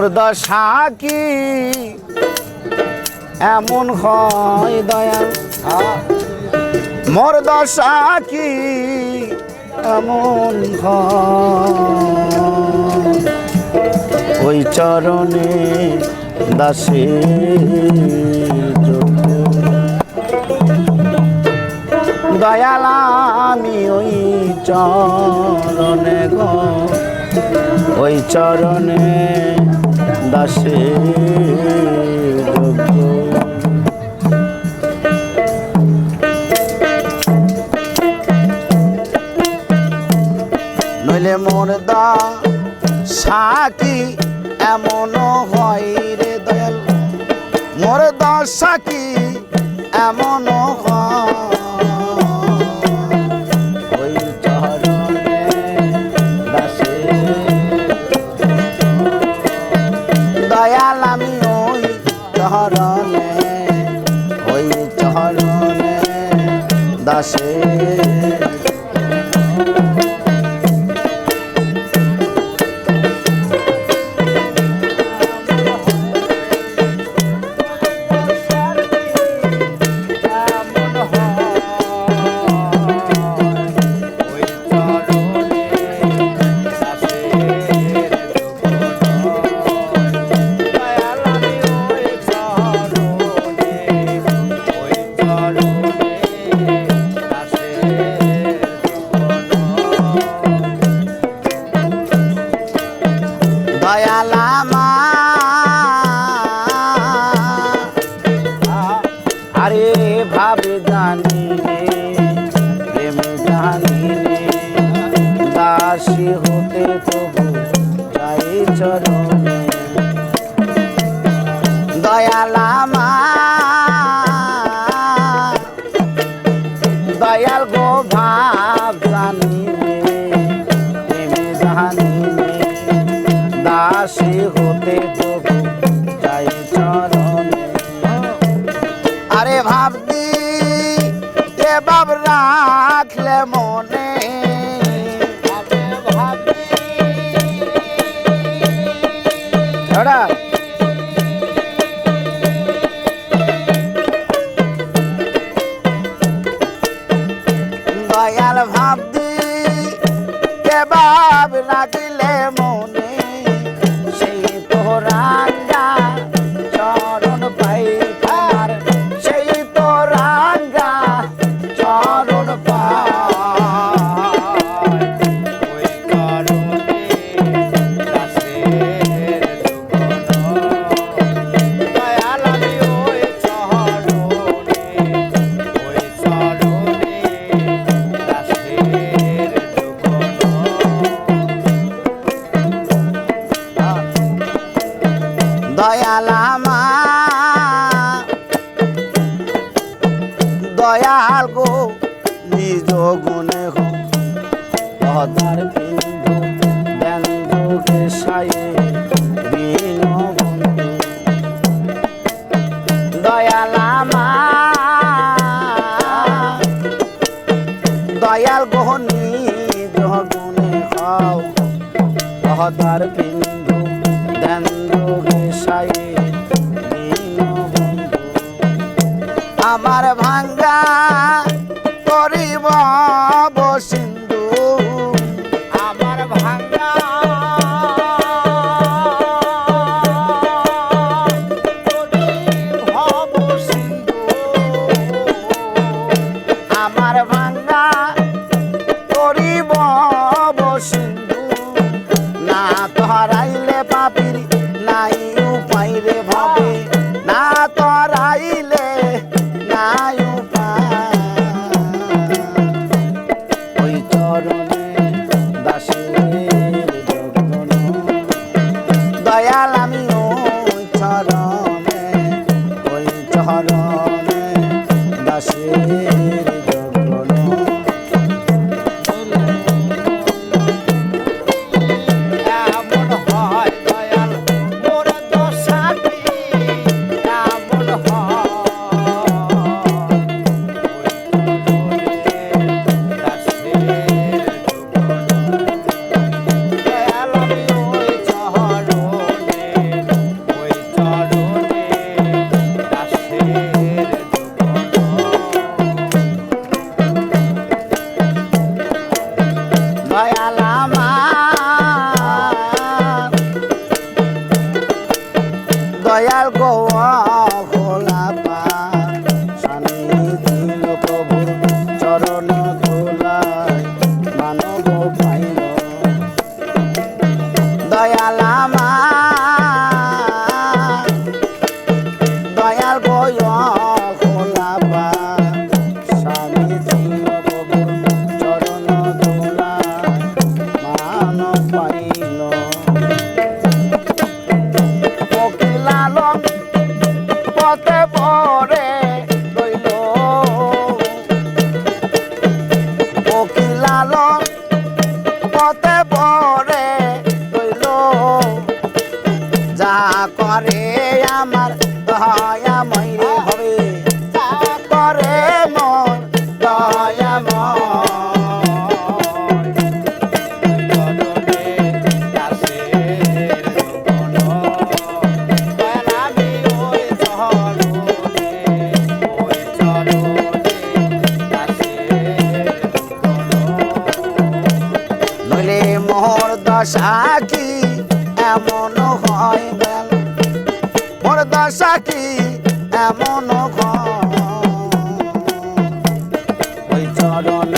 মোর দশা কি? এমন হয় দয়াল মোর দশা কি? এমন ওই চরণে দাসে দয়াল আমি ওই চরণে গো। ওই চরণে দাসে নইলে মোর দা সাকি এমন হয় রে দয়াল। মোর দশা কি এমন দাসে ভাবে জানি রে প্রেমে জানি রে দাসী হতে তবু যাই চরণে। দয়ালামা দয়াল গো ভাব আরে ভাবদি এ বাব রাখলে মনে দয়ালামা দয়াল গো নিজ গুণে হো la long. দশা কি এমন হয় গেল মোর দশা কি এমন হয়। ওই চরণ